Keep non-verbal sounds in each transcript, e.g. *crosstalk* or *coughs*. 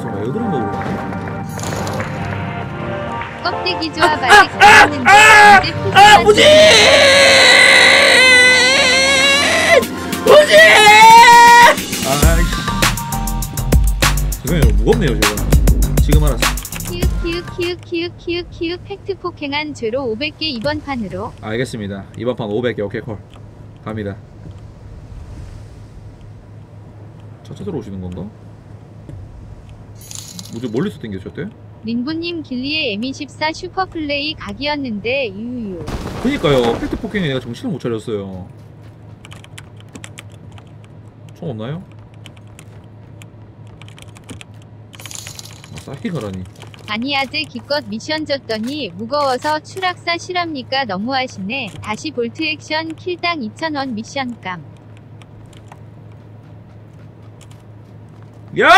설마 에어드랍 먹으러 가나? 껍데기 조합 아직 없는데 언제 아! 포기하지? 무진! 무진! 아이씨. 죄송해요. 무겁네요 제가 지금 알았어. 키읔 팩트 폭행한 죄로 500개 이번 판으로. 알겠습니다. 이번 판 500개. 오케이 콜. 갑니다. 저차로 오시는 건가? 뭐지 멀리서 땡겨졌대? 린보님 길리의 M24 슈퍼플레이 각이었는데 유유. 그니까요. 팩트 폭행에 내가 정신을 못 차렸어요. 총 없나요? 아 싸게 가라니. 아니 아재 기껏 미션 줬더니 무거워서 추락사 실합니까? 너무하시네. 다시 볼트 액션 킬당 2,000원 미션감. 야!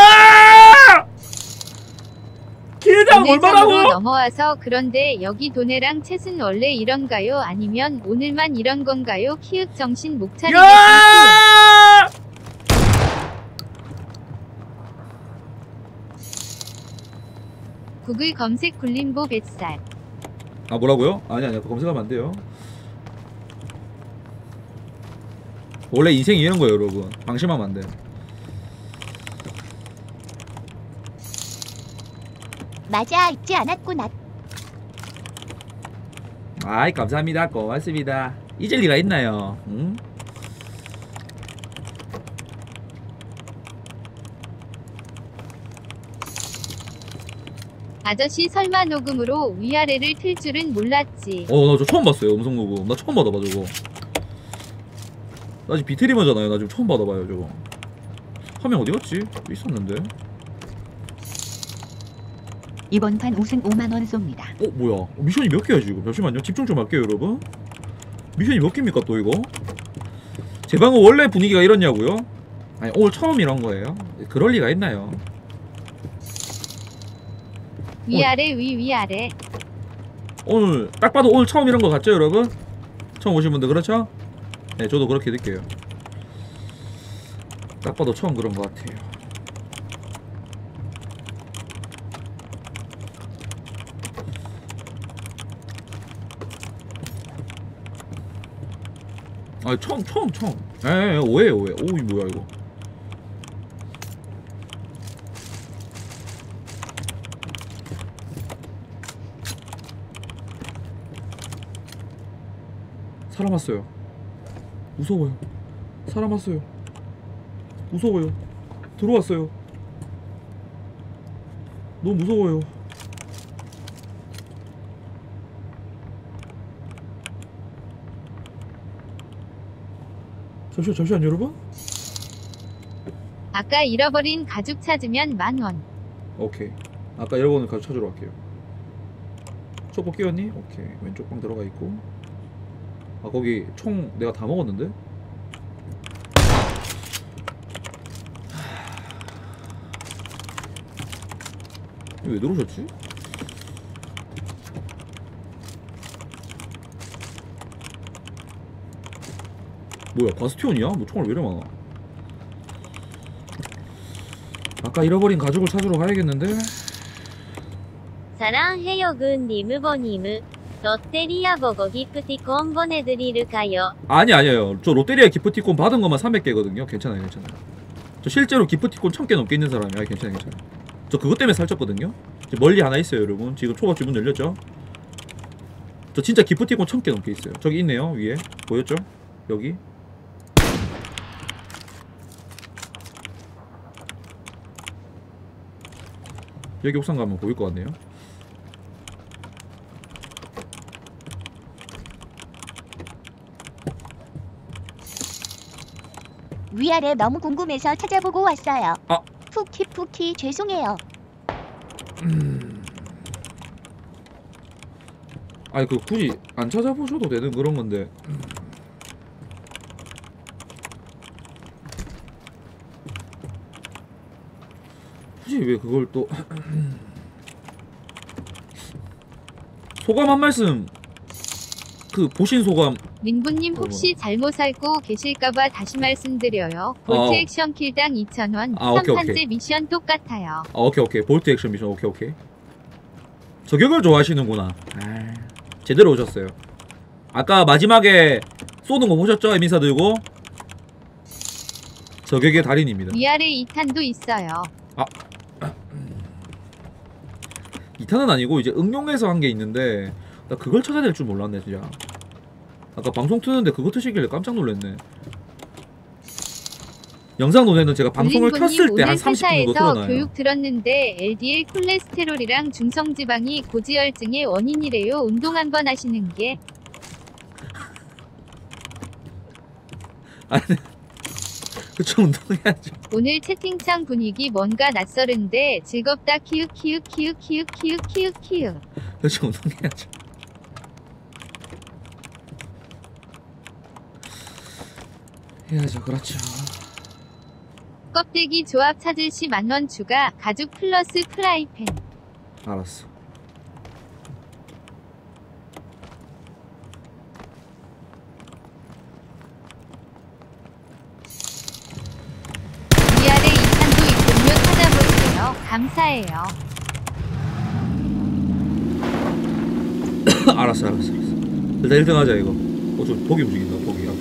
오늘적으로 얼마라고? 넘어와서 그런데 여기 도네랑 챗은 원래 이런가요 아니면 오늘만 이런 건가요 키읔 정신 못 차리겠군 야! 구글 검색 굴림보 뱃살 아 뭐라고요? 아니 아니 검색하면 안 돼요. 원래 인생이 이런 거예요, 여러분. 방심하면 안 돼. 맞아 잊지 않았구나. 아이 감사합니다. 고맙습니다. 잊을 리가 있나요? 응? 아저씨 설마 녹음으로 위아래를 틀 줄은 몰랐지 어, 나 저 처음 봤어요. 음성 녹음. 나 처음 받아봐 저거. 나 지금 비트리머잖아요. 나 지금 처음 받아봐요 저거. 화면 어디 갔지? 있었는데. 이번 판 우승 5만 원 쏩니다. 어 뭐야? 어, 미션이 몇 개야 지금? 잠시만요. 집중 좀 할게요, 여러분. 미션이 몇 개입니까 또 이거? 제 방은 원래 분위기가 이렇냐고요? 아니 오늘 처음 이런 거예요? 그럴 리가 있나요? 위아래 위 위아래 오늘 딱 봐도 오늘 처음 이런 거 같죠, 여러분? 처음 오신 분들 그렇죠? 네, 저도 그렇게 느껴요. 딱 봐도 처음 그런 것 같아요. 아, 처음, 처음, 처음. 에, 에, 오해요, 오해. 오, 이 뭐야 이거? 사람 왔어요. 무서워요. 사람 왔어요. 무서워요. 들어왔어요. 너무 무서워요. 잠시만, 잠시만, 여러분. 아까 잃어버린 가죽 찾으면 만원 오케이. 아까 여러분을 가서 찾으러 갈게요. 초보 끼웠니? 오케이. 왼쪽 방 들어가 있고. 아 거기 총 내가 다 먹었는데? 왜 들어오셨지? 뭐야 바스티온이야? 뭐 총알 왜 이래 많아? 아까 잃어버린 가죽을 찾으러 가야겠는데? 사랑해요 군 리무보니무 롯데리아 보고 기프티콘 보내드릴까요? 아니 아니에요. 저 롯데리아 기프티콘 받은 것만 300개거든요. 괜찮아요, 괜찮아요. 저 실제로 기프티콘 1000개 넘게 있는 사람이야. 괜찮아요, 괜찮아요. 저 그것 때문에 살쪘거든요. 저 멀리 하나 있어요, 여러분. 지금 초밥집 문 열렸죠? 저 진짜 기프티콘 1000개 넘게 있어요. 저기 있네요, 위에. 보였죠? 여기. 여기 옥상 가면 보일 것 같네요. 위아래 너무 궁금해서 찾아보고 왔어요. 아. 푸키 푸키 죄송해요. 아니 그 굳이 안 찾아보셔도 되는 그런 건데 굳이 왜 그걸 또 *clears throat* 소감 한 말씀. 그 보신 소감. 민부님 혹시 잘못 알고 계실까봐 다시 말씀드려요. 볼트 어. 액션 킬당 2,000원, 아, 오케이, 3판제 오케이. 미션 똑같아요. 아 오케이 오케이. 볼트 액션 미션 오케이 오케이. 저격을 좋아하시는구나. 아, 제대로 오셨어요. 아까 마지막에 쏘는 거 보셨죠? 에미사 들고? 저격의 달인입니다. 위아래 2탄도 있어요. 2탄은 아니고 이제 응용해서 한 게 있는데 나 그걸 찾아야 될 줄 몰랐네 진짜. 아까 방송 트는데 그거 트시길래 깜짝 놀랐네. 영상 노래는 제가 방송을 켰을 때한 오늘 30분 정도 틀어놔요? 교육 들었는데 LDL 콜레스테롤이랑 중성지방이 고지혈증의 원인이래요. 운동 한 번 하시는 게. 아니 그쵸 운동해야죠. 오늘 채팅창 분위기 뭔가 낯설은데 즐겁다. 키읔 키읔 키읔 키읔 키읔 키읔 키읔. 그쵸 운동해야죠. 해야죠. 그렇죠. 껍데기 조합 찾을 시 만원 추가 가죽 플러스 프라이팬. 알았어 위아래 2탄도 있군요 찾아볼게요 감사해요. *coughs* 알았어 알았어 알았어. 일단 1등 하자 이거. 어 저 보기 움직인다 보기 앞에.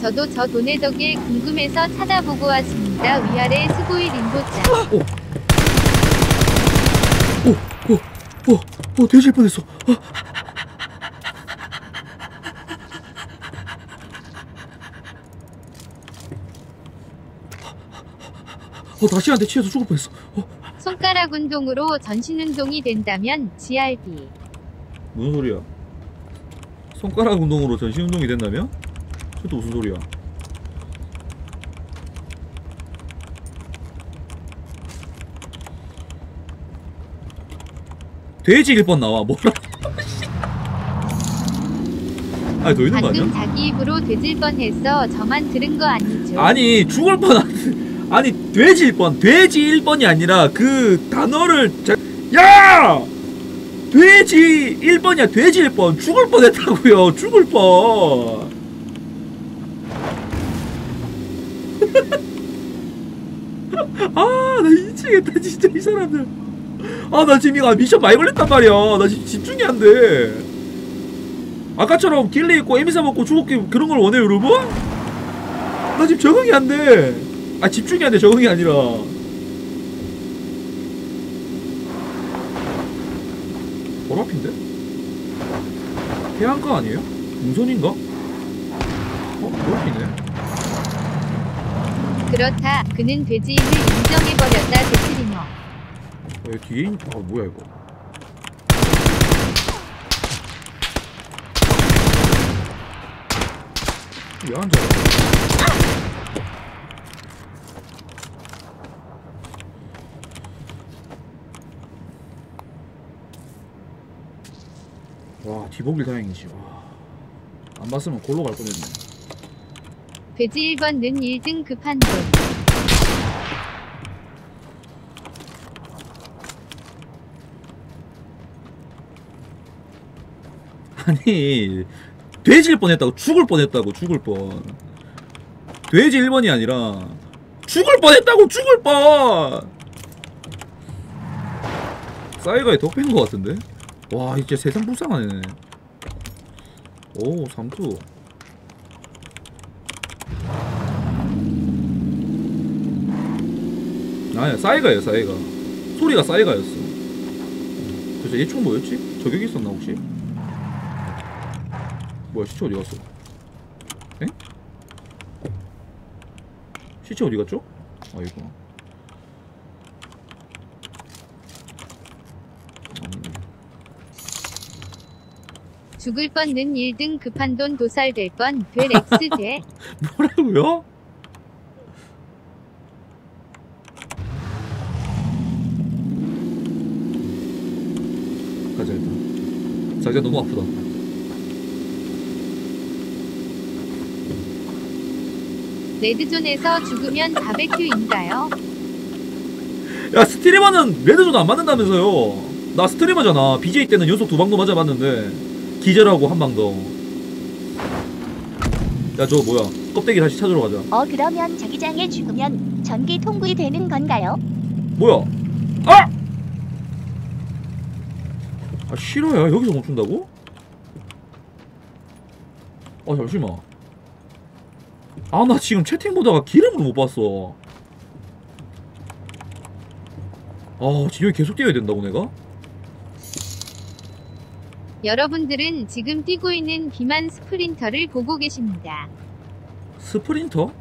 저도 저 돈의 덕에 궁금해서 찾아보고 왔습니다. 위아래 스고이 림보짜 어. 돼질 뻔했어. 어. 어 다시한테 치여서 죽을 뻔했어. 어? 손가락 운동으로 전신 운동이 된다면 GRB 무슨 소리야? 손가락 운동으로 전신 운동이 된다면? 저또 무슨 소리야? 돼지 1번 나와. 뭐라 *laughs* 아니 더 있는 거 아니야? 방금 자기 입으로 되질 뻔했어 저만 들은 거 아니죠? 아니 죽을 뻔 아니, 아니 돼지 1번 돼지 1번이 아니라 그 단어를 자, 야! 돼지 1번이야 돼지 1번. 죽을 뻔했다고요 죽을 뻔. *laughs* 아나 미치겠다 진짜 이 사람들. 아 나 지금 이거 미션 많이 걸렸단 말이야. 나 지금 집중이 안돼. 아까처럼 길리 있고 에미사 먹고 죽었기 그런 걸 원해요 여러분? 나 지금 적응이 안 돼. 아 집중이 안 돼. 적응이 아니라. 보라핀데? 해안가 아니에요? 동선인가? 어? 보라핀이네. 그렇다 그는 돼지인을 인정해버렸다 데트리너 어, 뒤에 있... 아 뭐야 이거? 왜 앉아? 와 뒤보길 다행이지. 와. 안 봤으면 골로 갈 뻔했네. 돼지 1번는 1등 급한 돈 아니 돼질 뻔했다고 죽을 뻔했다고 죽을 뻔 돼지 1번이 아니라 죽을 뻔했다고 죽을 뻔 싸이가에 덕배인 것 같은데 와 이제 세상 불쌍하네 오 삼투 아니야 싸이가예요 싸이가 소리가 싸이가였어 그래서 얘총 뭐였지? 저격이 있었나 혹시? 뭐야 시체 어디 갔어? 에? 시체 어디 갔죠? 아이고 죽을 뻔는 1등 급한 돈 도살될 뻔될 X제 *laughs* 뭐라고요? 가자 일단 자기가 너무 아프다 레드존에서 죽으면 바베큐인가요? 야 스트리머는 레드존 안 맞는다면서요 나 스트리머잖아. BJ 때는 연속 두 방도 맞아봤는데 기절하고 한 방 더. 야저 뭐야? 껍데기 다시 찾으러 가자. 어 그러면 자기장에 죽으면 전기 통구이 되는 건가요? 뭐야? 아! 아 싫어야 여기서 멈춘다고? 아 잠시만. 아 나 지금 채팅 보다가 기름을 못 봤어. 아 지금 계속 뛰어야 된다고 내가? 여러분들은 지금 뛰고 있는 비만 스프린터를 보고 계십니다. 스프린터?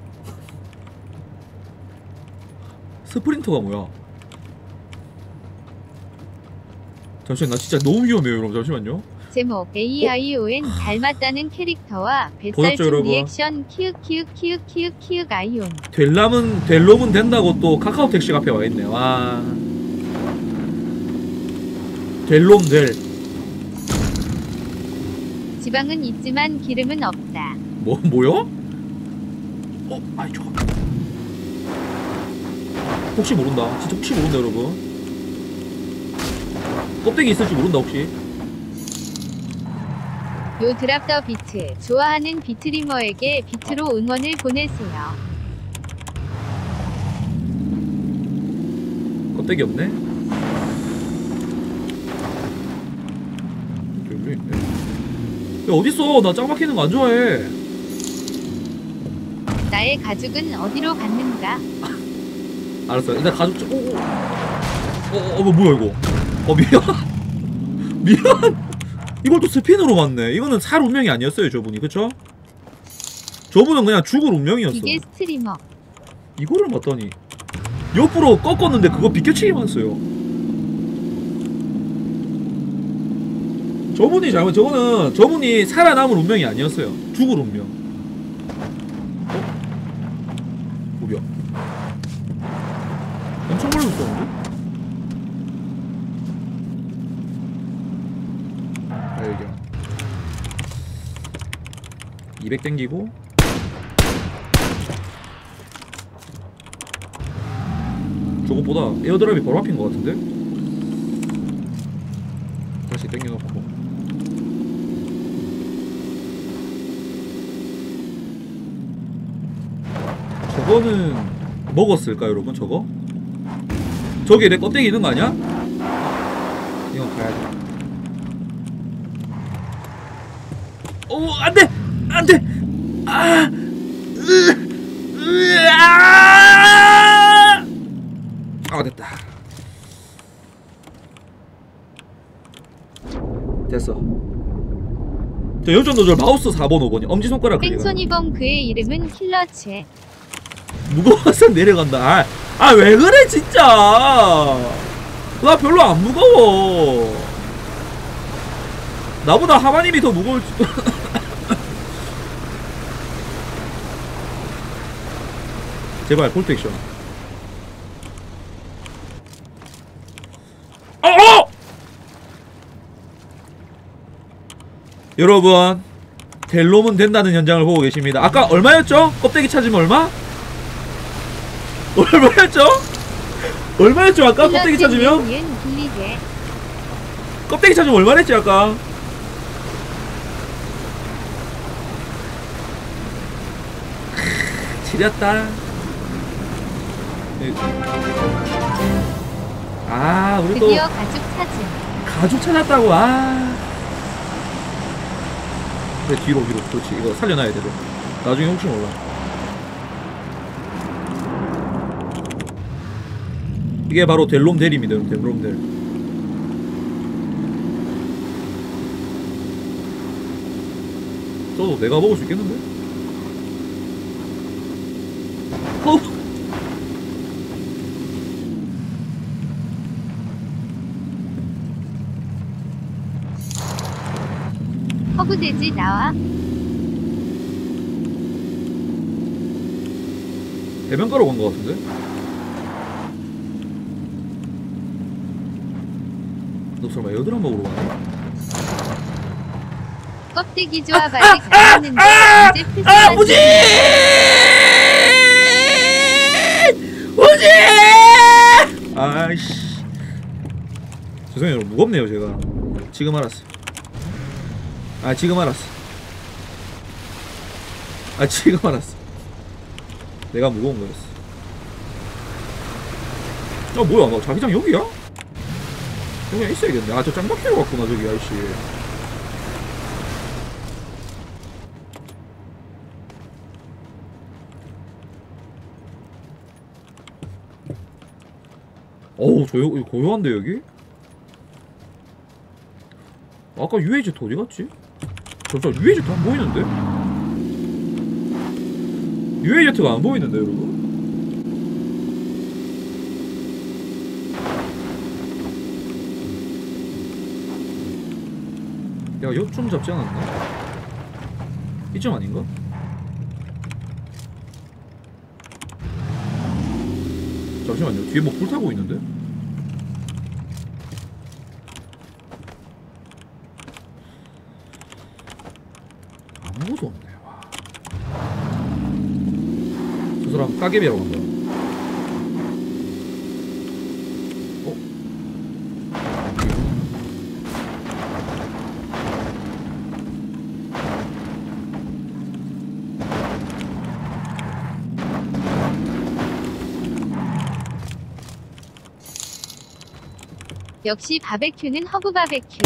스프린터가 뭐야? 잠시만 나 진짜 너무 위험해요 여러분 잠시만요 제목 AION 닮았다는 캐릭터와 뱃살충 여러분? 리액션 키읔 키읔 키읔 키읔 키읔 아이온 될 놈은 될 놈은 된다고 또 카카오 택시 앞에 와 있네 와 될놈 될 지방은 있지만 기름은 없다. 뭐, 뭐요? 어? 아이 저거 혹시 모른다 진짜 혹시 모른다 여러분 껍데기 있을지 모른다 혹시 요 드랍 더 비트 좋아하는 비트리머에게 비트로 응원을 보내세요. 껍데기 없네 여기 있네 야 어딨어? 나짱 막히는 거 안 좋아해. 나의 가죽은 어디로 갔는가? 알았어. 일단 가죽 좀 오오. 어, 어, 어, 뭐야 이거? 어 미안. *laughs* 미안. 이걸 또 스핀으로 맞네. 이거는 살 운명이 아니었어요 저분이. 그쵸? 저분은 그냥 죽을 운명이었어. 기계 스트리머. 이거를 맞다니 옆으로 꺾었는데 그거 비껴치기 맞았어요 저분이 잘못 저거는 저분이 살아남을 운명이 아니었어요 죽을 운명 어? 뭐야 엄청 멀리 있었는데? 발견 200 땡기고 저것보다 에어드랍이 바로 앞인 것 같은데? 다시 땡겨놓고 저거는 먹었을까 여러분 저거? 저게 내 껍데기 있는 거 아니야? 이건 가야지. 오 안돼! 안돼! 아! 으, 으 아! 아 됐다. 됐어. 저 요점 조절 마우스 4번 5번이 엄지손가락 클릭 뺑소니범 그의 이름은 킬러체 무거워서 *laughs* 내려간다 아, 아왜 그래 진짜 나 별로 안 무거워 나보다 하마님이 더 무거울지도 *laughs* 제발 콜트 액션 어! 어! 여러분 델롬은 된다는 현장을 보고 계십니다 아까 얼마였죠? 껍데기 찾으면 얼마? 얼마였죠? 얼마였죠 아까 껍데기 찾으면? 껍데기 찾으면 얼마랬지 아까? 크, 지렸다. 네. 아, 우리 또 가죽 사진 가죽 찾았다고. 아. 네, 뒤로 뒤로. 그렇지. 이거 살려놔야 돼. 너. 나중에 혹시 몰라. 이게 바로 델롬 델입니다, 여러분. 델롬 델. 써도 내가 먹을 수 있겠는데? 어? 허브돼지 나와 대면가로 간 것 같은데? 설마 여드람 먹으러 가냐? 껍데기 아직 안 했는데 이제 아, 패스하지 우진! 우진! 아이씨. 죄송해요. 여러분 무겁네요 제가. 지금 알았어. 아 지금 알았어. 아 지금 알았어. 내가 무거운 거였어. 아 뭐야? 너 자기장 여기야? 여기 있어야겠네 아저 짱박히러 갔구나 저기 아저씨 어우 저 여기 고요한데 여기? 아까 UAZ 어디 갔지? 잠깐 UAZ 안 보이는데? UAZ가 안 보이는데 여러분? 야 요쯤 잡지 않았나? 이쯤 아닌가? 잠시만요 뒤에 뭐 불타고 있는데? 아무것도 없네 와. 저 사람 따개비라고 한다 역시 바베큐는 허브 바베큐.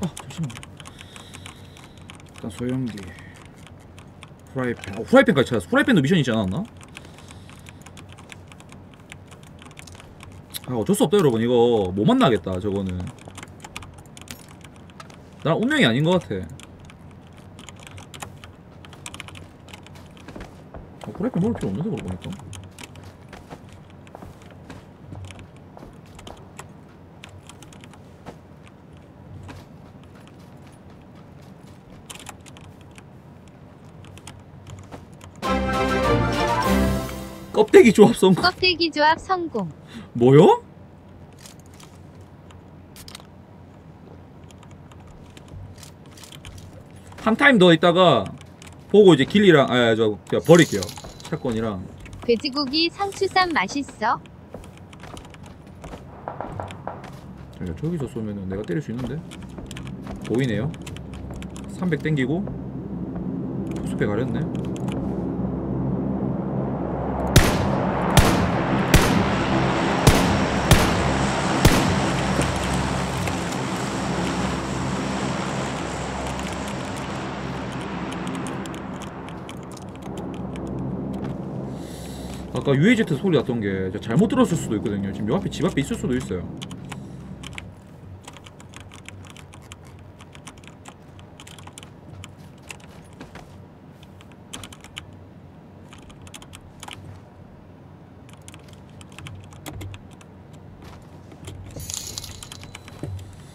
아 잠시만 일단 소형기. 프라이팬. 어, 프라이팬까지 찾았어 프라이팬도 미션 있지 않았나? 아 어쩔 수 없다 여러분. 이거 못 만나겠다 저거는. 난 운명이 아닌 것 같아 어, 프라이팬 먹을 필요 없는데 그러고 보니까 껍데기 조합 성공 껍데기 조합 성공. 뭐요? 한 타임 더 있다가 보고 이제 길리랑 아저 버릴게요 사건이랑 돼지고기 상추쌈 맛있어. 야, 저기서 쏘면은 내가 때릴 수 있는데? 보이네요. 300 땡기고 포스페 가렸네 아까 UAZ 소리 났던 게 잘못 들었을 수도 있거든요 지금 요 앞에 집 앞에 있을 수도 있어요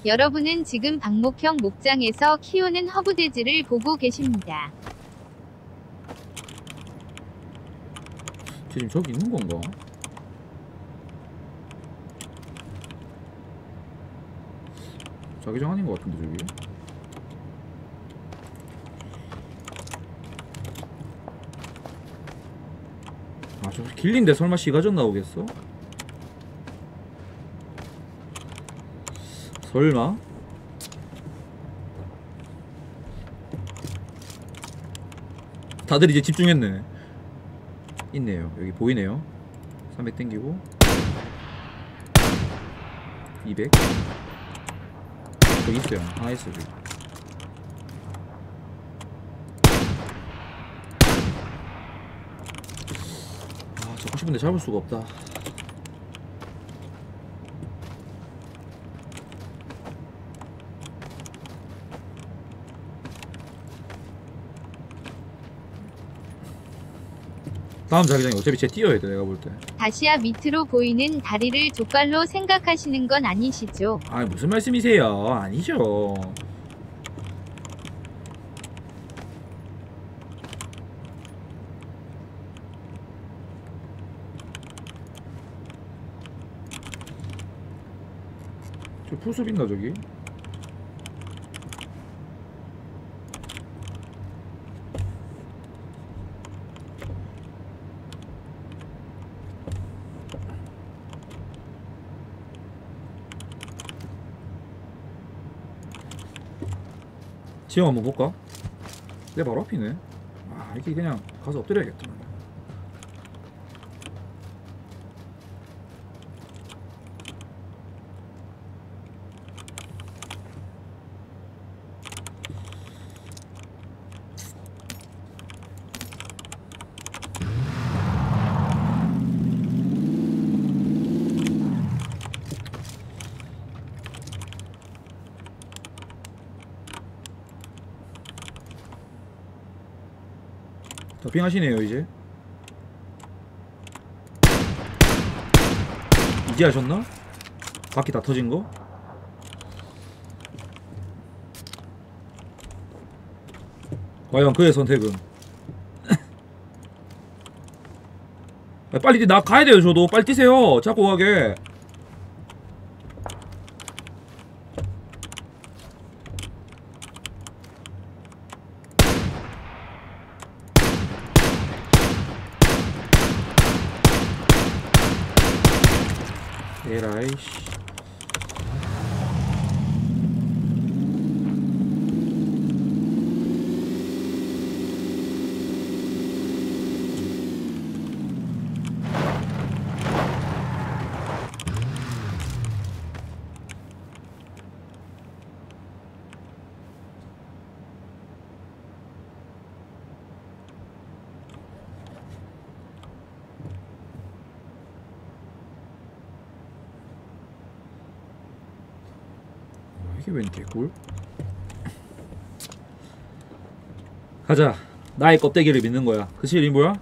여러분은 지금 박목형 목장에서 키우는 허브돼지를 보고 계십니다. 지금 저기 있는 건가? 자기장 아닌 것 같은데 저기 아저 길린데 설마 시가전 나오겠어? 설마? 다들 이제 집중했네 있네요. 여기 보이네요. 300 땡기고 200 저기 있어요. 하나 있어 저기. 아 잡고 싶은데 잡을 수가 없다. 다음 자기장이 어차피 쟤 뛰어야 돼 내가 볼 때. 다시야 밑으로 보이는 다리를 족발로 생각하시는 건 아니시죠? 아 무슨 말씀이세요? 아니죠. 저 풀숲 있나 저기? 지형 한번 볼까? 내 바로 앞이네 아 이게 그냥 가서 엎드려야겠다 더핑 하시네요 이제 이제 하셨나? 바퀴 다 터진 거? 과연 그의 선택은 *laughs* 아, 빨리 뛰- 나 가야 돼요 저도 빨리 뛰세요 자꾸 가게 에라이 씨 아, 이게 웬 개꿀? 가자. 나의 껍데기를 믿는 거야. 그치, 림보야?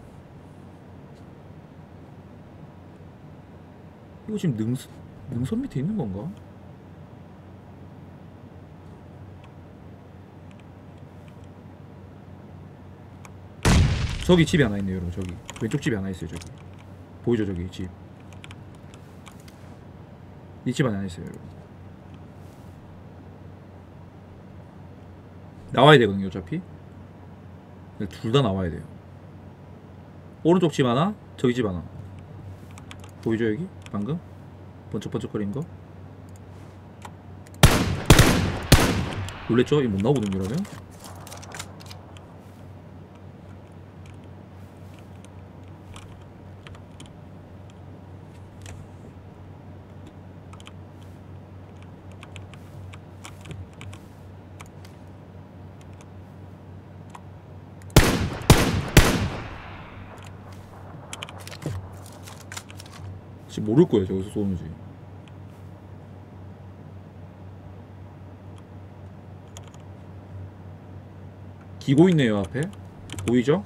이거 지금 능선, 능선 밑에 있는 건가? 저기 집이 하나 있네요, 여러분. 저기 왼쪽 집이 하나 있어요. 저기 보이죠, 저기 집. 이 집 안에 하나 있어요, 여러분. 나와야 되거든요 어차피. 둘 다 나와야 돼요. 오른쪽 집 하나 저기 집 하나. 보이죠 여기? 방금? 번쩍번쩍거리는 거? 놀랬죠? 이거 못 나오거든요 이러면 지금 모를 거예요 저기서 쏘는지 기고 있네요 앞에 보이죠?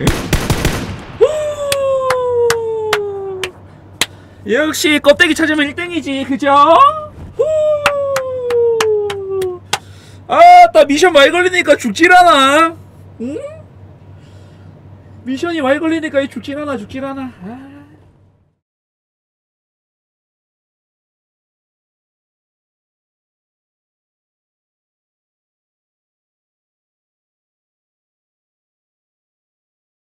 에? 후! 역시 껍데기 찾으면 1등이지 그죠? 후! 아따 미션 많이 걸리니까 죽질 않아 응? 미션이 많이 걸리니까 죽질 않아 죽질 않아 아.